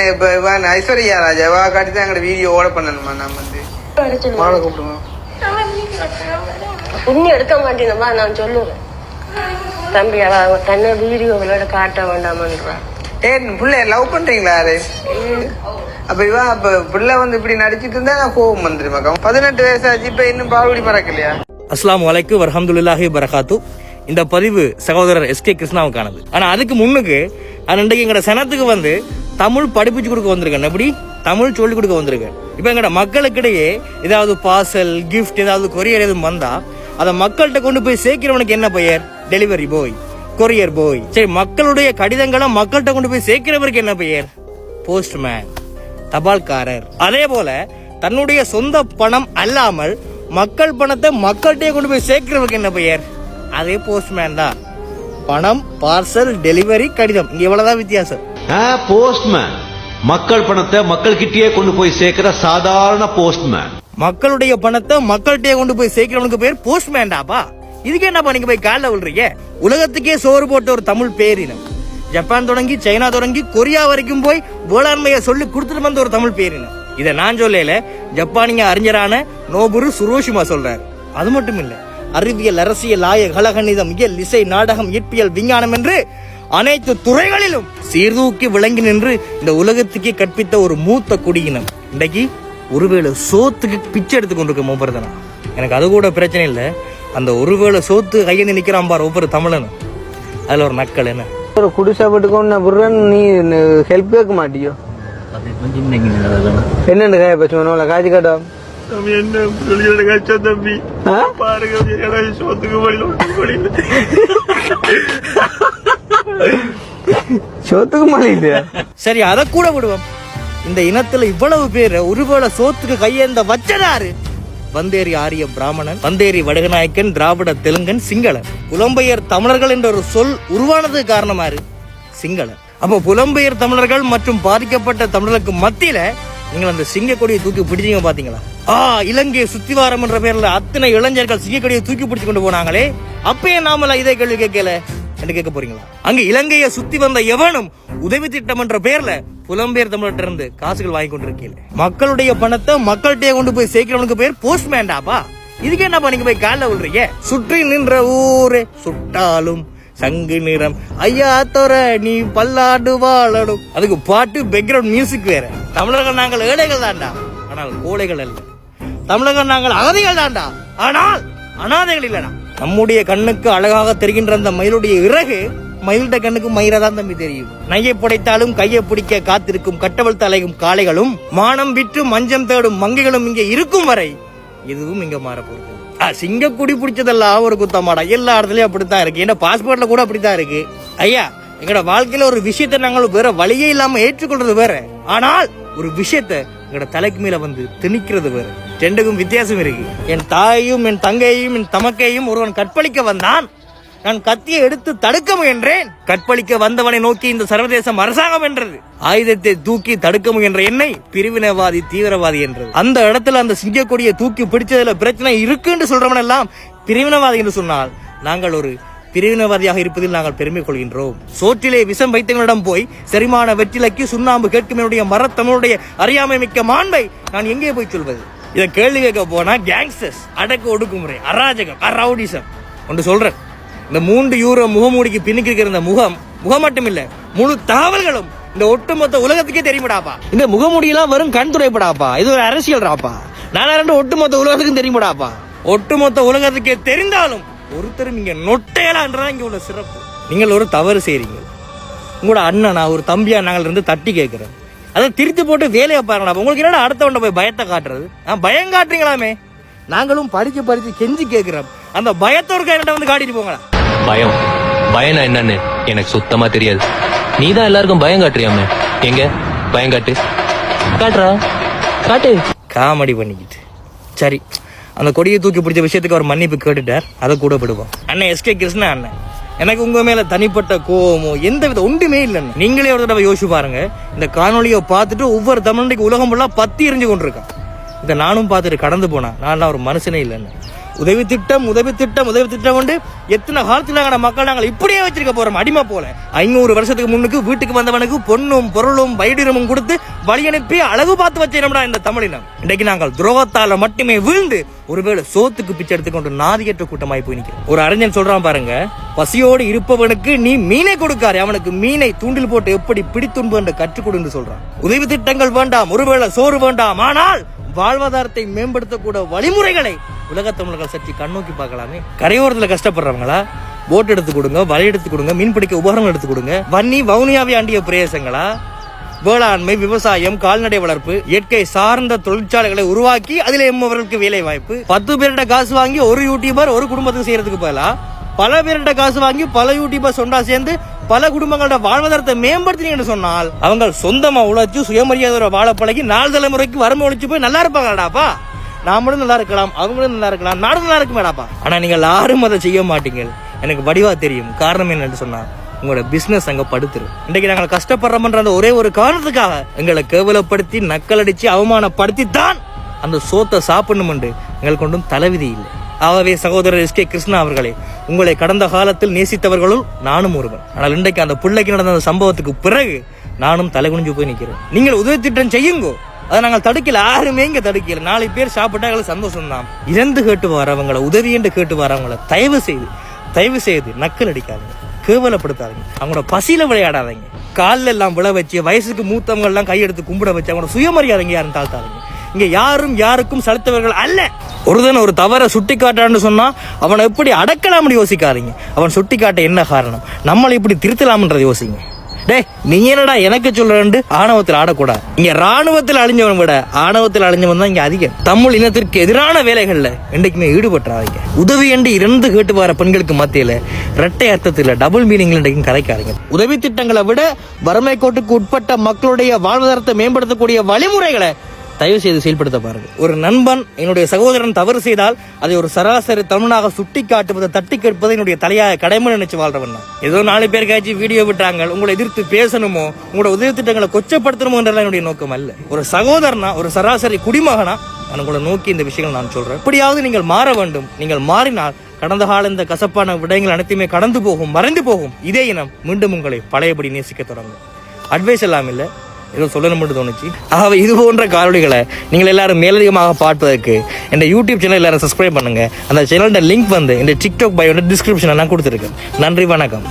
இப்ப ஐஸ்வர்யா ராஜா வா காட்டி தான் எங்களோட வீடியோ ஓட பண்ணணுமா நம்ம வந்து. மாலை கூப்பிடுவோம். உன்னை எடுக்க மாட்டேனப்பா நான் சொல்லுவேன். தம்பி அவ தன்னை வீடியோகளோட காட்ட வேண்டாமன்றா. ஏன் பிள்ளை லவ் பண்றீங்களா யாரு? அப்ப இவன் அப்ப பிள்ளை வந்து இப்படி நடிச்சிட்டு இருந்தா நான் கோவம் வந்துருமாக்கா பதினெட்டு வயசாச்சு இப்ப இன்னும் பால்குடி பறக்கலையா? அஸ்லாம் வலைக்கும் வரஹம்துல்லாஹி வரகாத்து இந்த பதிவு சகோதரர் எஸ் கே கிருஷ்ணாவுக்கானது. ஆனா அதுக்கு முன்னுக்கு நான் இன்றைக்கு எங்கட சனத்துக்கு வந்து தமிழ் படிப்பிச்சு கொடுக்க வந்திருக்கேன். எப்படி? தமிழ் சொல்லிக் கொடுக்க வந்திருக்கேன். இப்போ எங்கட மக்களுக்கிடையே ஏதாவது பார்சல் கிஃப்ட் ஏதாவது கொரியர் எதுவும் வந்தா அதை மக்கள்கிட்ட கொண்டு போய் சேர்க்கிறவனுக்கு என்ன பெயர்? டெலிவரி பாய் கொரியர் பாய் சரி மக்களுடைய கடிதங்களை மக்கள்கிட்ட கொண்டு போய் சேர்க்கிறவருக்கு என்ன பெயர்? போஸ்ட்மேன் தபால்காரர். அதே போல தன்னுடைய சொந்த பணம் அல்லாமல் மக்கள் பணத்தை மக்கள்கிட்டயே கொண்டு போய் சேர்க்கிறவருக்கு என்ன பெயர்? அதே போஸ்ட்மேன் தான். பணம் பார்சல் டெலிவரி கடிதம். இங்க இவ்வளவுதான் வித்தியாசம். போஸ்ட்மேன் மக்கள் பணத்தை மக்கள் கிட்டயே கொண்டு போய் சேர்க்கிற சாதாரண போஸ்ட்மேன் மக்களுடைய பணத்தை மக்கள்கிட்டயே கொண்டு போய் சேர்க்கிறவனுக்கு பேர் போஸ்ட்மேன்டாப்பா இதுக்கு என்னப்பா நீங்க போய் காலில் விழுறீங்க? உலகத்துக்கே சோறு போட்ட ஒரு தமிழ் பேரினம். ஜப்பான் தொடங்கி சைனா தொடங்கி கொரியா வரைக்கும் போய் வேளாண்மையை சொல்லி கொடுத்துட்டு வந்த ஒரு தமிழ் பேரினம். இதை நான் சொல்லல. ஜப்பானிய அறிஞரான நோபுரு சுரோஷிமா சொல்றாரு. அது மட்டும் இல்ல. அறிவியல் அரசியல் ஆய கலகணிதம் இயல் இசை நாடகம் இயற்பியல் விஞ்ஞானம் என்று அனைத்து துறைகளிலும் சீர்தூக்கி விளங்கி நின்று இந்த உலகத்துக்கே கற்பித்த ஒரு மூத்த குடியினம். இன்றைக்கு ஒருவேளை சோத்துக்கு பிச்சை எடுத்து கொண்டிருக்க மூப்பர்தனா? எனக்கு அது கூட பிரச்சனை இல்லை. அந்த ஒருவேளை சோத்து கையெழுந்து நிக்கிறான் பார் ஒவ்வொரு தமிழனும். அதுல ஒரு நக்கல் என்ன? ஒரு குடிசை போட்டுக்கொண்டு புறன் நீ ஹெல்ப் கேட்க மாட்டியோ? என்னென்ன காய பச்சு காய்ச்சி காட்டும் என்ன சொல்லியோட கஷ்டம் தம்பி? ஆ? பாருங்க சோத்துக்கு வழி சொத்துக்கு மாலை இல்லையா சரி அதை கூட விடுவோம். இந்த இனத்துல இவ்வளவு பேர் ஒருவேளை சோத்துக்கு கையேந்த வச்சதாரு? வந்தேரி ஆரிய பிராமணன் வந்தேரி வடகநாயக்கன் திராவிட தெலுங்கன் சிங்களன். புலம்பெயர் தமிழர்கள் என்ற ஒரு சொல் உருவானது காரணமாரு? சிங்களன். அப்போ புலம்பெயர் தமிழர்கள் மற்றும் பாதிக்கப்பட்ட தமிழர்களுக்கு மத்தியில நீங்கள் அந்த சிங்க கொடியை தூக்கி பிடிச்சீங்க பாத்தீங்களா? ஆ இலங்கை சுத்திவாரம் என்ற பேர்ல அத்தனை இளைஞர்கள் சிங்கக்கடியை தூக்கி பிடிச்சு கொண்டு போனாங்களே அப்பயே நாமல இதே கேள்வி கேட்கல. என்று கேட்க போறீங்களா? அங்க இலங்கையை சுத்தி வந்த எவனும் உதவி திட்டம் என்ற பேர்ல புலம்பெயர் தமிழர்கிட்ட இருந்து காசுகள் வாங்கி கொண்டிருக்கீங்க மக்களுடைய பணத்தை மக்கள்கிட்டயே கொண்டு போய் சேர்க்கிறவனுக்கு பேர் போஸ்ட்மேன்டாப்பா? இதுக்கு என்னப்பா நீங்க போய் காலைல விழுறீங்க சுற்றி நின்ற ஊரே சுட்டாலும் சங்கு நிறம். ஐயா தோற நீ பல்லாண்டு வாழணும். அதுக்கு பாட்டு பேக்ரவுண்ட் மியூசிக் வேற. தமிழர்கள் நாங்கள் ஏழைகள் தான்டா. ஆனால் கோழைகள் அல்ல. தமிழகம் நாங்கள் அகதிகள் தான்டா. ஆனால் அனாதைகள் இல்லடா. நம்முடைய கண்ணுக்கு அழகாக தெரிகின்ற அந்த மயிலுடைய இறகு மயில்ட கண்ணுக்கு மயிரா தான் தம்பி தெரியும். நையை புடைத்தாலும் கையை பிடிக்க காத்திருக்கும் கட்டவள் தலையும் காளைகளும் மானம் விற்று மஞ்சம் தேடும் மங்கைகளும் இங்கே இருக்கும் வரை இதுவும் இங்க மாறப்போகுது சிங்க குடி சிங்கக்குடி பிடிச்சதெல்லாம் ஒரு குத்தமாடா. எல்லா இடத்துலயும் அப்படித்தான் இருக்கு. ஏன்னா பாஸ்போர்ட்ல கூட அப்படித்தான் இருக்கு. ஐயா எங்களோட வாழ்க்கையில ஒரு விஷயத்தை நாங்கள் வேற வழியே இல்லாம ஏற்றுக்கொள்றது வேற. ஆனால் ஒரு விஷயத்தை எங்களோட தலைக்கு மேல வந்து திணிக்கிறது வேறு. ரெண்டுக்கும் வித்தியாசம் இருக்கு. என் தாயையும் என் தங்கையையும் என் தமக்கையும் ஒருவன் கற்பழிக்க வந்தான். நான் கத்தியை எடுத்து தடுக்க முயன்றேன். கற்பழிக்க வந்தவனை நோக்கி இந்த சர்வதேசம் அரசாங்கம் என்றது. ஆயுதத்தை தூக்கி தடுக்க முயன்ற என்னை பிரிவினைவாதி தீவிரவாதி என்றது. அந்த இடத்துல அந்த சிங்கக்கொடியை தூக்கி பிடிச்சதுல பிரச்சனை இருக்குன்னு சொல்றவன் எல்லாம் பிரிவினைவாதி என்று சொன்னால் நாங்கள் ஒரு பிரிவினவாதியாக இருப்பதில் நாங்கள் பெருமை கொள்கின்றோம். சோற்றிலே விஷம் வைத்தவங்களிடம் போய் செரிமான வெற்றிலைக்கு சுண்ணாம்பு கேட்கும் என்னுடைய மரத்தமிழுடைய அறியாமை மிக்க மாண்பை நான் எங்கே போய் சொல்வது? இதை கேள்வி கேட்க போனா கேங்ஸ்டர்ஸ் அடக்கு ஒடுக்குமுறை அராஜகம் அரவுடிசம். ஒன்று சொல்றேன். இந்த மூன்று யூரோ முகமூடிக்கு பின்னுக்கு இருக்கிற இந்த முகம் முகம் மட்டும் இல்ல முழு தகவல்களும் இந்த ஒட்டுமொத்த உலகத்துக்கே தெரியுமாடாப்பா இந்த முகமூடியெல்லாம் வெறும் கண் துடைப்படாப்பா இது ஒரு அரசியல் ராப்பா நான் ரெண்டு ஒட்டுமொத்த உலகத்துக்கும் தெரியுமாடாப்பா ஒட்டுமொத்த உலகத்துக்கே தெரிந்தாலும் ஒருத்தரும் இங்க நொட்டையலான்றதான் இங்க உள்ள சிறப்பு. நீங்கள் ஒரு தவறு செய்றீங்க. உங்களோட அண்ணனா ஒரு தம்பியா நாங்கள் இருந்து தட்டி கேட்கிறேன். அதை திருத்தி போட்டு வேலையை பாருங்கடா. உங்களுக்கு என்னடா அடுத்தவண்ட போய் பயத்தை காட்டுறது? ஆ, பயம் காட்டுறீங்களாமே? நாங்களும் படிச்சு படிச்சு கெஞ்சி கேட்கிறோம். அந்த பயத்தோருக்கு என்கிட்ட வந்து காட்டிட்டு போங்களா பயம். பயம்னா என்னன்னு எனக்கு சுத்தமா தெரியாது. நீ தான் எல்லாருக்கும் பயம் காட்டுறியாமே? எங்க? பயம் காட்டு. காட்டுறா. காட்டு. காமெடி பண்ணிக்கிட்டு. சரி. அந்த கொடியை தூக்கி பிடிச்ச விஷயத்துக்கு அவர் மன்னிப்பு கேட்டுட்டார். அதை கூட விடுவோம். அண்ணன் எஸ்கே கிருஷ்ணா அண்ணன் எனக்கு உங்க மேல தனிப்பட்ட கோவமோ எந்த வித ஒன்றுமே இல்லைன்னு நீங்களே ஒரு தடவை யோசிச்சு பாருங்க. இந்த காணொலியை பார்த்துட்டு ஒவ்வொரு தமிழ்நாட்டுக்கு உலகம் ஃபுல்லாக பத்தி எரிஞ்சு கொண்டிருக்கான். இதை நானும் பார்த்துட்டு கடந்து போனா நான் ஒரு மனுஷனே இல்லைன்னு உதவி திட்டம் உதவி திட்டம் உதவி திட்டம் கொண்டு எத்தனை காலத்தில் நாங்கள் மக்கள் நாங்கள் இப்படியே வச்சிருக்க போறோம்? அடிமை போல. ஐநூறு வருஷத்துக்கு முன்னுக்கு வீட்டுக்கு வந்தவனுக்கு பொண்ணும் பொருளும் வைடிரமும் கொடுத்து வழி அனுப்பி அழகு பார்த்து வச்சிடம்டா இந்த தமிழினம். இன்றைக்கு நாங்கள் துரோகத்தால மட்டுமே வீழ்ந்து ஒருவேளை சோத்துக்கு பிச்சை எடுத்துக்கொண்டு நாதியற்ற கூட்டமாய் போய் நிற்கிறோம் ஒரு அறிஞன் சொல்றான் பாருங்க பசியோடு இருப்பவனுக்கு நீ மீனை கொடுக்காரு அவனுக்கு மீனை தூண்டில் போட்டு எப்படி பிடித்துண்பு என்று கற்றுக் கொடு சொல்றான். உதவி திட்டங்கள் வேண்டாம் ஒருவேளை சோறு வேண்டாம் ஆனால் வாழ்வாதாரத்தை மேம்படுத்தக்கூட வழிமுறைகளை உலகத் தமிழர்கள் சற்று கண்ணோக்கி பார்க்கலாமே. கரையோரத்தில் கஷ்டப்படுறவங்களா? போட் எடுத்து கொடுங்க வலை எடுத்து கொடுங்க மீன் பிடிக்க உபகரணம் எடுத்து கொடுங்க. வன்னி வவுனியாவை ஆண்டிய பிரதேசங்களா? வேளாண்மை விவசாயம் கால்நடை வளர்ப்பு இயற்கை சார்ந்த தொழிற்சாலைகளை உருவாக்கி அதில் எம்மவர்களுக்கு வேலை வாய்ப்பு பத்து பேரிட காசு வாங்கி ஒரு யூடியூபர் ஒரு குடும்பத்துக்கு செய்யறதுக்கு பதிலா? பல பேரிட காசு வாங்கி பல யூடியூபர் சொண்டா சேர்ந்து பல குடும்பங்களோட வாழ்வாதாரத்தை மேம்படுத்தினீங்கன்னு சொன்னால் அவங்க சொந்தமா உழைச்சு சுயமரியாதையோட வாழ பழகி நாலு தலைமுறைக்கு வறுமை ஒழிச்சு போய் நல்லா இருப்பாங்கடாப்பா நாமளும் நல்லா இருக்கலாம் அவங்களும் நல்லா இருக்கலாம் நாடும் நல்லா இருக்குமேடாப்பா ஆனா நீங்கள் யாரும் அதை செய்ய மாட்டீங்க எனக்கு வடிவா தெரியும். காரணம் என்னன்னு சொன்னா உங்களோட பிசினஸ் அங்க படுத்துரு இன்றைக்கு நாங்கள் கஷ்டப்படுறோம்ன்ற அந்த ஒரே ஒரு காரணத்துக்காக எங்களை கேவலப்படுத்தி நக்கலடிச்சு அவமானப்படுத்தி தான் அந்த சோத்தை சாப்பிடணுமென்று எங்களுக்கு கொண்டும் தலைவிதி இல்லை. ஆகவே சகோதரர் எஸ் கே கிருஷ்ணா அவர்களே உங்களை கடந்த காலத்தில் நேசித்தவர்களுள் நானும் ஒருவன். ஆனால் இன்றைக்கு அந்த பிள்ளைக்கு நடந்த அந்த சம்பவத்துக்கு பிறகு நானும் தலை குனிஞ்சு போய் நிற்கிறேன். நீங்கள் உதவி திட்டம் செய்யுங்கோ. அதை நாங்கள் தடுக்கல யாருமே இங்கே தடுக்கல. நாலு பேர் சாப்பிட்டா எங்களுக்கு சந்தோஷம் தான் இறந்து கேட்டு வரவங்களை உதவி என்று கேட்டு வரவங்களை தயவு செய்து தயவு செய்து நக்கல் அடிக்காதீங்க கேவலப்படுத்தாதீங்க. அவங்களோட பசியில் விளையாடாதீங்க. காலில் எல்லாம் விழ வச்சு வயசுக்கு மூத்தவங்கள்லாம் கையெடுத்து கும்பிட வச்சு அவங்களோட சுயமரியாதைங்க யாரும் தாழ்த்தாதீங்க. இங்கே யாரும் யாருக்கும் செலுத்தவர்கள் அல்ல. ஒருதன் ஒரு தவறை சுட்டி காட்டான்னு சொன்னால் அவனை எப்படி அடக்கலாம்னு யோசிக்காதீங்க. அவன் சுட்டி காட்ட என்ன காரணம்? நம்மளை இப்படி திருத்தலாம்ன்றதை யோசிங்க. டே நீ என்னடா எனக்கு சொல்றேன் ஆணவத்தில் ஆடக்கூடாது. இங்க ராணுவத்தில் அழிஞ்சவன் விட ஆணவத்தில் அழிஞ்சவன் தான் இங்க அதிகம். தமிழ் இனத்திற்கு எதிரான வேலைகள்ல என்றைக்குமே ஈடுபட்டுறாதீங்க. உதவி என்று இறந்து கேட்டு வர பெண்களுக்கு மத்தியில இரட்டை அர்த்தத்தில் டபுள் மீனிங்ல இன்றைக்கும் கரைக்காரங்க உதவி திட்டங்களை விட வறுமை கோட்டுக்கு உட்பட்ட மக்களுடைய வாழ்வாதாரத்தை மேம்படுத்தக்கூடிய வழிமுறைகளை தயவு செய்து செயல்படுத்த பாருங்க. ஒரு நண்பன் என்னுடைய சகோதரன் தவறு செய்தால் அதை ஒரு சராசரி தமிழனாக சுட்டி காட்டுவதை தட்டி கேட்பது என்னுடைய தலையாக கடமை நினைச்சு வாழ்றவன் ஏதோ நாலு பேர் காய்ச்சி வீடியோ விட்டாங்க உங்களை எதிர்த்து பேசணுமோ உங்களோட உதவி திட்டங்களை கொச்சப்படுத்தணுமோ என்னுடைய நோக்கம் அல்ல. ஒரு சகோதரனா ஒரு சராசரி குடிமகனா உங்களை நோக்கி இந்த விஷயங்கள் நான் சொல்றேன். எப்படியாவது நீங்கள் மாற வேண்டும். நீங்கள் மாறினால் கடந்த கால இந்த கசப்பான விடயங்கள் அனைத்துமே கடந்து போகும் மறைந்து போகும். இதே இனம் மீண்டும் உங்களை பழையபடி நேசிக்க தொடங்கும். அட்வைஸ் எல்லாம் இல்லை. ஏதோ சொல்லணும் மட்டும் தோணுச்சு. ஆகவே இது போன்ற காணொளிகளை நீங்கள் எல்லாரும் மேலதிகமாக பார்ப்பதற்கு இந்த யூடியூப் சேனல் எல்லாரும் சப்ஸ்கிரைப் பண்ணுங்க. அந்த சேனலோட லிங்க் வந்து இந்த டிக்டாக் பயோட டிஸ்கிரிப்ஷனில் நான் கொடுத்துருக்கேன். நன்றி வணக்கம்.